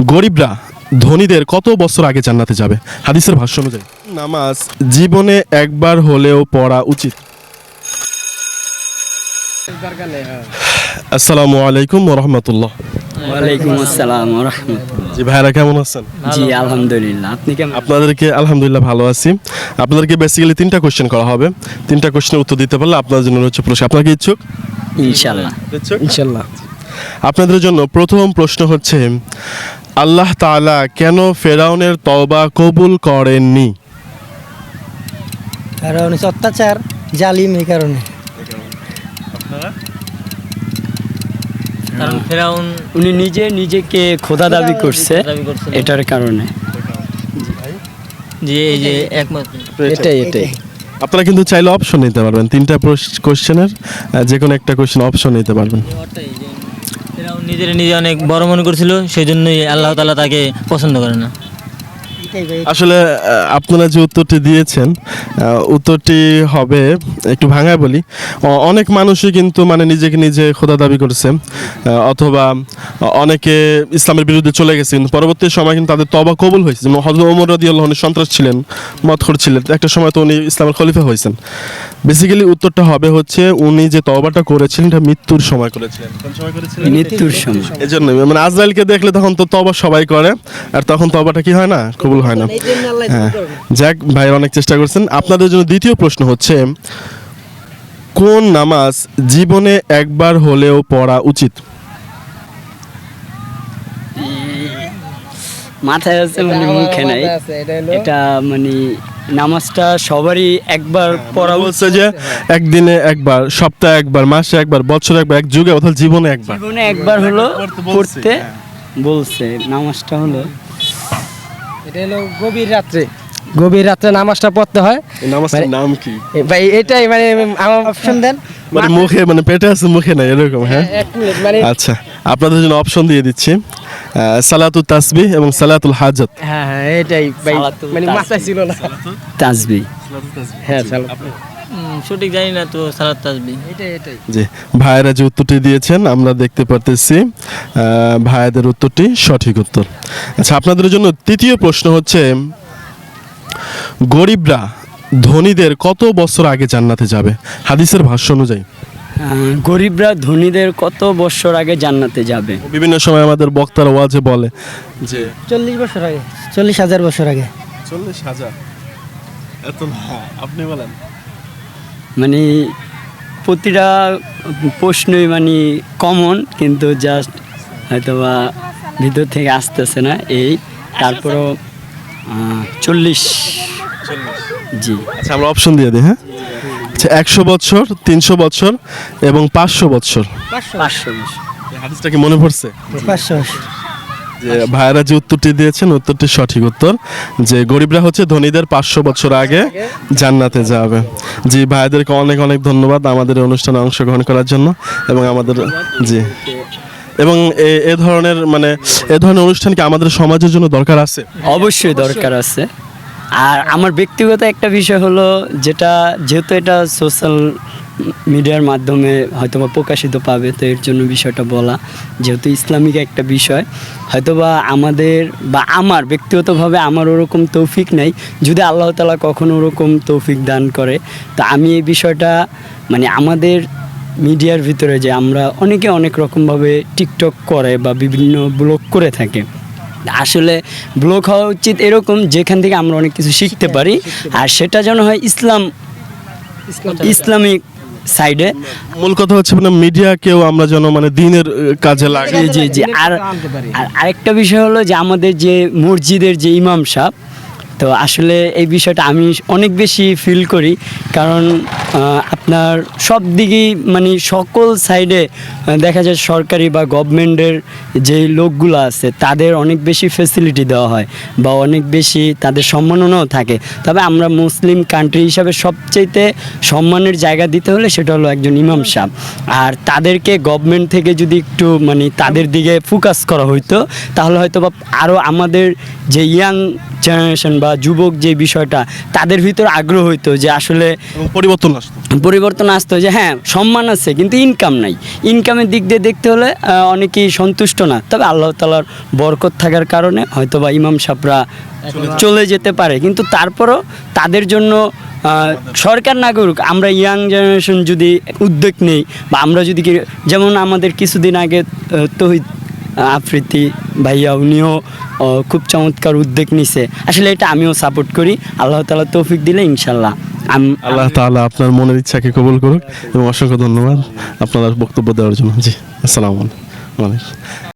গরিবরা ধনীদের কত বছর আগে জান্নাতে যাবে? হাদিসের ভাষ্য অনুযায়ী। নামাজ জীবনে একবার হলেও পড়া উচিত। আসসালামু আলাইকুম রহমতুল্লাহ। ওয়ালাইকুম আসসালাম রহমতুল্লাহ। জি ভাইরা কেমন আছেন? জি আলহামদুলিল্লাহ। আপনি কেমন? আপনাদেরকে আলহামদুলিল্লাহ ভালো আছি। আপনাদেরকে বেসিক্যালি তিনটা কোশ্চেন করা হবে। তিনটা কোশ্চেনের উত্তর দিতে পারলে আপনার জন্য হচ্ছে পুরস্কার আপনার কি ইচ্ছুক? ইনশাল্লাহ ইনশাল্লাহ আপনাদের জন্য প্রথম প্রশ্ন হচ্ছে আল্লাহ তাআলা কেন ফেরাউনের তওবা কবুল করেননি? কারণ হচ্ছে অত্যাচার জালিম এই কারণে। কারণ ফেরাউন উনি নিজে নিজেকে খোদা দাবি করছে দাবি। এটার কারণে। যে এই যে একমাত্র এটাই এটাই। আপনারা কিন্তু চাইলে অপশন নিতে পারবেন। তিনটা কোশ্চেনের যে কোনো একটা কোশ্চেন অপশন নিতে পারবেন। ফেরাউন নিজের নিজে অনেক বড় মনে করছিল সেই জন্যই আল্লাহ তালা তাকে পছন্দ করে না। আসলে আপনারা যে উত্তরটি দিয়েছেন উত্তরটি হবে একটু ভাঙায় বলি অনেক মানুষই কিন্তু মানে নিজেকে নিজে খোদা দাবি করছে অথবা অনেকে ইসলামের বিরুদ্ধে চলে গেছে কিন্তু পরবর্তী সময় কিন্তু তাদের তবা কবুল হয়েছে। যেমন হজরত ওমর রদি আল্লাহনের সন্ত্রাস ছিলেন মতখর ছিলেন একটা সময় তো উনি ইসলামের খলিফা হয়েছেন। বেসিক্যালি উত্তরটা হবে হচ্ছে উনি যে তবাটা করেছিলেন এটা মৃত্যুর সময় করেছিলেন। সময় করেছিলেন? মৃত্যুর সময়। এই জন্য মানে আজরাইলকে দেখলে তখন তো তবা সবাই করে আর তখন তবাটা কি হয় না? কবুল হয় না। হ্যাঁ। যাক ভাই অনেক চেষ্টা করছেন। আপনাদের জন্য দ্বিতীয় প্রশ্ন হচ্ছে কোন নামাজ জীবনে একবার হলেও পড়া উচিত? মাথায় আছে মানে মুখে নাই। এটা মানে নামাজটা সবারই একবার পড়া বলছে যে একদিনে একবার সপ্তাহে একবার মাসে একবার বছরে একবার এক যুগে অর্থাৎ জীবনে একবার। জীবনে একবার হলো পড়তে হ্যাঁ। বলছে। নামাজটা হলো এটা হলো গভীর রাত্রে। গভীর রাত্রে নামাজটা পড়তে হয়। নামাজটার মানে- নাম কি? ভাই এটাই মানে আমার অপশন দেন। মানে মুখে মানে পেটে আছে মুখে নাই এরকম হ্যাঁ? মানে আচ্ছা আপনাদের জন্য অপশন দিয়ে দিচ্ছি। সালাতুল তাসবিহ এবং সালাতুল হাজত হ্যাঁ হ্যাঁ এটাই ভাই মানে মাথায় ছিল না। তাজবি হ্যাঁ উম, সঠিক জানি না তো সালাত তাসবি এটাই এটাই। জি ভাইয়েরা যে উত্তরটি দিয়েছেন আমরা দেখতে পারতেছি ভাইয়াদের উত্তরটি সঠিক উত্তর। আচ্ছা আপনাদের জন্য তৃতীয় প্রশ্ন হচ্ছে গরিবরা ধনীদের কত বছর আগে জান্নাতে যাবে? হাদিসের ভাষ্য অনুযায়ী। গরিবরা ধনীদের কত বছর আগে জান্নাতে যাবে? বিভিন্ন সময় আমাদের বক্তারা ওয়াজে বলে যে চল্লিশ বছর আগে চল্লিশ হাজার বছর আগে। চল্লিশ হাজার? এত না আপনি বলেন। মানে প্রতিটা প্রশ্নই মানে কমন কিন্তু জাস্ট হয়তো বা ভিতর থেকে আসতেছে না এই। তারপরও চল্লিশ। জি। আচ্ছা আমরা অপশন দিয়ে দিই হ্যাঁ? আচ্ছা একশো বছর তিনশো বছর এবং পাঁচশো বছর পাঁচশো। হাদিসটা কি মনে পড়ছে? পাঁচশো যে ভাইয়েরা যে উত্তরটি দিয়েছেন, উত্তরটি সঠিক উত্তর, যে গরিবরা হচ্ছে ধনীদের পাঁচশো বছর আগে জান্নাতে যাবে। জি, ভাইদেরকে অনেক অনেক ধন্যবাদ আমাদের অনুষ্ঠানে অংশগ্রহণ করার জন্য এবং আমাদের, জি। এবং এ ধরনের মানে এ ধরনের অনুষ্ঠান কি আমাদের সমাজের জন্য দরকার আছে? অবশ্যই দরকার আছে। আর আমার ব্যক্তিগত একটা বিষয় হলো, যেটা যেহেতু এটা সোশ্যাল মিডিয়ার মাধ্যমে হয়তোবা প্রকাশিত পাবে তো এর জন্য বিষয়টা বলা যেহেতু ইসলামিক একটা বিষয়। হয়তোবা আমাদের বা আমার ব্যক্তিগতভাবে আমার ওরকম তৌফিক নাই যদি আল্লাহ তালা কখনো ওরকম তৌফিক দান করে। তো আমি এই বিষয়টা মানে আমাদের মিডিয়ার ভিতরে যে আমরা অনেকে অনেক রকমভাবে টিকটক করে বা বিভিন্ন ব্লগ করে থাকে। আসলে ব্লগ হওয়া উচিত এরকম যেখান থেকে আমরা অনেক কিছু শিখতে পারি আর সেটা যেন হয় ইসলাম ইসলামিক সাইডে। মূল কথা হচ্ছে মানে মিডিয়াকেও আমরা যেন মানে দিনের কাজে লাগে জি জি আর আরেকটা বিষয় হলো যে আমাদের যে মসজিদের যে ইমাম সাহেব তো আসলে এই বিষয়টা আমি অনেক বেশি ফিল করি। কারণ আপনার সব দিকেই মানে সকল সাইডে দেখা যায় সরকারি বা গভর্নমেন্টের যে লোকগুলো আছে, তাদের অনেক বেশি ফেসিলিটি দেওয়া হয় বা অনেক বেশি তাদের সম্মাননাও থাকে। তবে আমরা মুসলিম কান্ট্রি হিসাবে সবচেয়েতে সম্মানের জায়গা দিতে হলে সেটা হলো একজন ইমাম সাহেব। আর তাদেরকে গভর্নমেন্ট থেকে যদি একটু মানে তাদের দিকে ফোকাস করা হইতো, তাহলে হয়তো বা আরও আমাদের যে ইয়াং জেনারেশন বা যুবক যে বিষয়টা তাদের ভিতর আগ্রহ হইতো যে আসলে পরিবর্তন আসতো। পরিবর্তন আসতো যে হ্যাঁ সম্মান আছে কিন্তু ইনকাম নাই। ইনকামের দিক দিয়ে দেখতে হলে অনেকেই সন্তুষ্ট না। তবে আল্লাহ তালার বরকত থাকার কারণে হয়তো বা ইমাম সাহরা চলে যেতে পারে। কিন্তু তারপরও তাদের জন্য সরকার না করুক আমরা ইয়াং জেনারেশন যদি উদ্যোগ নেই বা আমরা যদি যেমন আমাদের কিছুদিন আগে তহিদ আফ্রিতি ভাইয়া উনিও খুব চমৎকার উদ্যোগ নিছে। আসলে এটা আমিও সাপোর্ট করি। আল্লাহ তালা তৌফিক দিলে ইনশাল্লাহ আল্লাহ তালা আপনার মনের ইচ্ছাকে কবুল করুক এবং অসংখ্য ধন্যবাদ আপনার বক্তব্য দেওয়ার জন্য। জি, আসসালামু